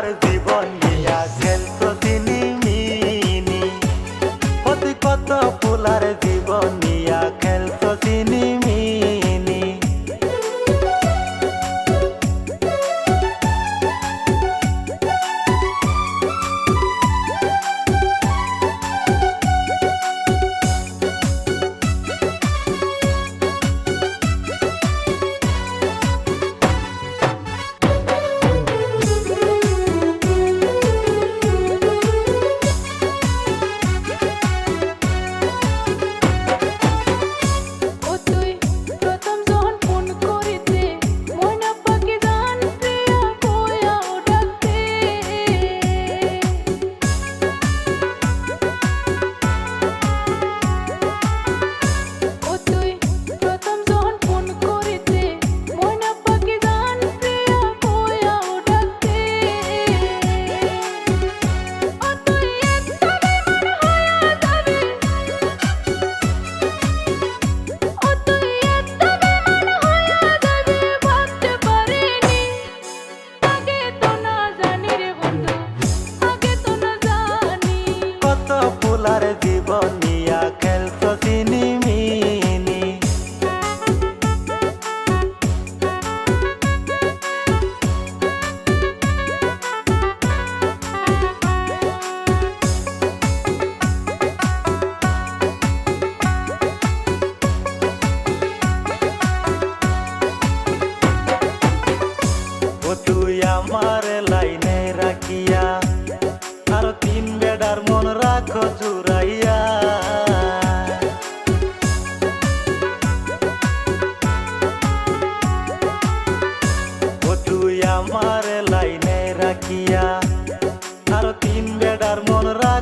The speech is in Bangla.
out of জীবন নিয়া খেলছ সিনিমিনি ও আমার লাইনে